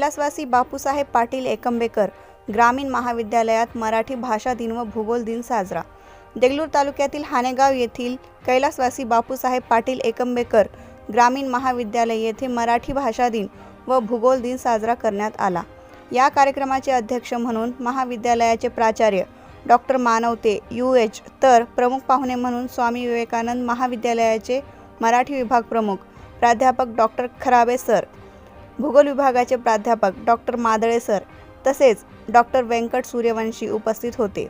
कैलासवासी बापूसाहेब पाटील एकंबेकर ग्रामीण महाविद्यालयात मराठी भाषा दिन व भूगोल दिन साजरा. देगलूर तालुक्यातील हानेगाव येथील कैलासवासी बापूसाहेब पाटील एकंबेकर ग्रामीण महाविद्यालय येथे मराठी भाषा दिन व भूगोल दिन साजरा करण्यात आला. या कार्यक्रमाचे अध्यक्ष म्हणून महाविद्यालयाचे प्राचार्य डॉक्टर मानवते यू. एच. तर प्रमुख पाहुणे म्हणून स्वामी विवेकानंद महाविद्यालयाचे मराठी विभाग प्रमुख प्राध्यापक डॉक्टर खराबे सर भूगोल विभागाचे प्राध्यापक डॉक्टर मादळे सर तसेच डॉक्टर व्यंकट सूर्यवंशी उपस्थित होते.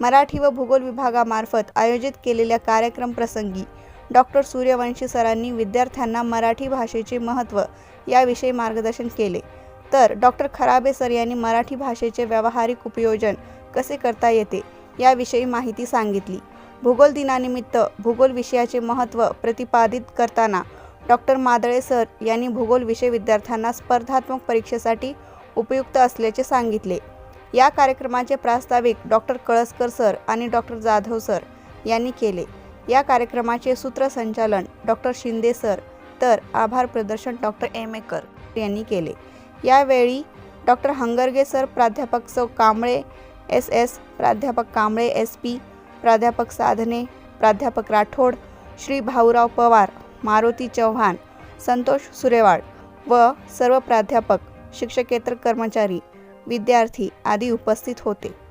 मराठी व भूगोल विभागामार्फत आयोजित केलेल्या कार्यक्रम प्रसंगी डॉक्टर सूर्यवंशी सरांनी विद्यार्थ्यांना मराठी भाषेचे महत्त्व याविषयी मार्गदर्शन केले. तर डॉक्टर खराबे सर यांनी मराठी भाषेचे व्यावहारिक उपयोजन कसे करता येते याविषयी माहिती सांगितली. भूगोल दिनानिमित्त भूगोल विषयाचे महत्त्व प्रतिपादित करताना डॉक्टर मादळे सर यांनी भूगोल विषय विद्यार्थ्यांना स्पर्धात्मक परीक्षेसाठी उपयुक्त असल्याचे सांगितले. या कार्यक्रमाचे प्रास्ताविक डॉक्टर कळसकर सर आणि डॉक्टर जाधव सर यांनी केले. या कार्यक्रमाचे सूत्रसंचालन डॉक्टर शिंदे सर तर आभार प्रदर्शन डॉक्टर एमेकर यांनी केले. यावेळी डॉक्टर हंगरगे सर प्राध्यापक सौ कांबळे एस एस प्राध्यापक कांबळे एस पी प्राध्यापक साधने प्राध्यापक राठोड श्री भाऊराव पवार मारुती चव्हाण संतोष सुरेवाड व सर्व प्राध्यापक शिक्षकेतर कर्मचारी विद्यार्थी आदी उपस्थित होते.